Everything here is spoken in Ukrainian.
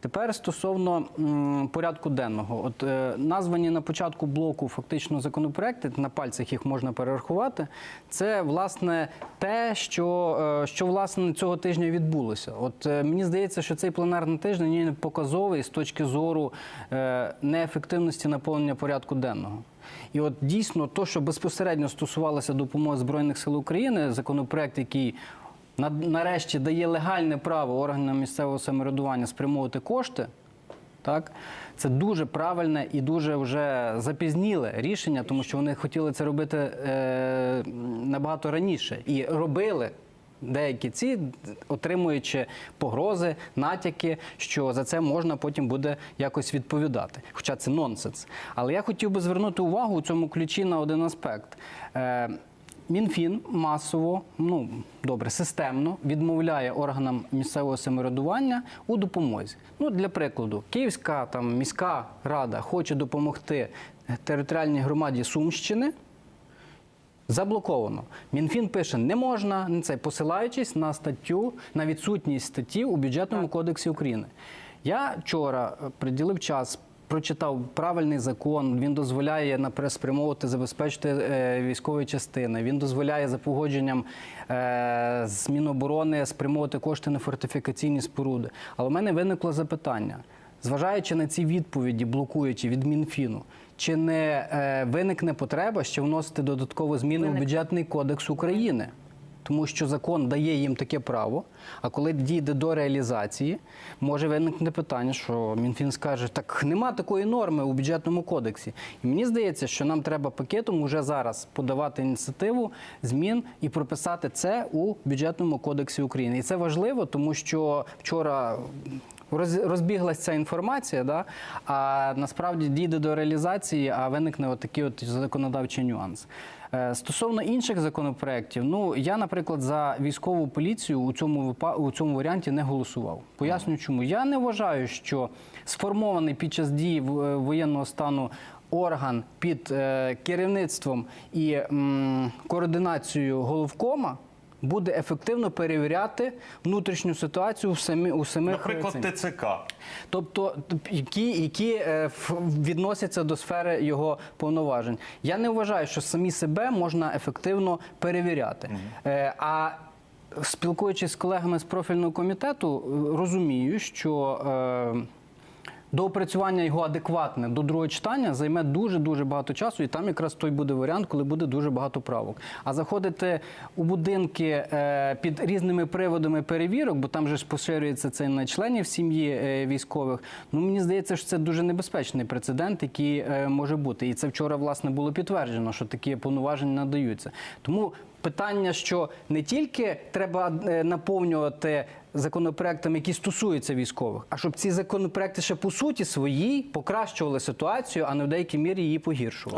Тепер стосовно порядку денного, от е, названі на початку блоку фактично законопроекти, на пальцях їх можна перерахувати. Це власне те, що, е, що власне цього тижня відбулося. От е, мені здається, що цей пленарний тиждень є показовий з точки зору неефективності наповнення порядку денного. І от дійсно, то, що безпосередньо стосувалося допомоги Збройних сил України, законопроект, який нарешті дає легальне право органам місцевого самоврядування спрямовувати кошти. Так, це дуже правильне і дуже вже запізніле рішення, тому що вони хотіли це робити е, набагато раніше і робили. Деякі ці, отримуючи погрози, натяки, що за це можна потім буде якось відповідати. Хоча це нонсенс. Але я хотів би звернути увагу у цьому ключі на один аспект. Е, Мінфін масово, ну добре, системно відмовляє органам місцевого самоврядування у допомозі. Ну, для прикладу, Київська там міська рада хоче допомогти територіальній громаді Сумщини. Заблоковано. Мінфін пише, не можна не це, посилаючись на статтю, на відсутність статті у бюджетному кодексі України. Я вчора е, приділив час. Прочитав правильний закон. Він дозволяє наприклад, спрямовувати, забезпечити е, військові частини. Він дозволяє за погодженням е, з Міноборони спрямовувати кошти на фортифікаційні споруди. Але в мене виникло запитання: зважаючи на ці відповіді, блокуючи від Мінфіну, чи не е, виникне потреба ще вносити додаткові зміни в бюджетний кодекс України? Тому що закон дає їм таке право, а коли дійде до реалізації, може виникнути питання, що Мінфін скаже, так нема такої норми у бюджетному кодексі. І мені здається, що нам треба пакетом уже зараз подавати ініціативу змін і прописати це у бюджетному кодексі України. І це важливо, тому що вчора розбіглася ця інформація, да? а насправді дійде до реалізації, а виникне отакий от законодавчий нюанс. Е, Стосовно інших законопроєктів, ну я, наприклад, за військову поліцію у цьому у цьому варіанті не голосував. Поясню, чому я не вважаю, що сформований під час дії е, воєнного стану орган під е, керівництвом і координацією головкома. Буде ефективно перевіряти внутрішню ситуацію в самі у самих Наприклад, цим. ТЦК. Тобто, які, які е, відносяться до сфери його повноважень. Я не вважаю, що самі себе можна ефективно перевіряти. Е, А спілкуючись з колегами з профільного комітету, е, розумію, що. Доопрацювання його адекватне до другого читання займе дуже дуже багато часу, і там якраз той буде варіант, коли буде дуже багато правок. А заходити у будинки е, під різними приводами перевірок, бо там же ж поширюється це на членів сім'ї е, військових. Ну мені здається, що це дуже небезпечний прецедент, який е, може бути. І це вчора власне було підтверджено, що такі повноваження надаються. Тому питання, що не тільки треба е, наповнювати законопроектами, які стосуються військових, а щоб ці законопроекти ще по суті своїй покращували ситуацію, а не в деякій мірі її погіршували.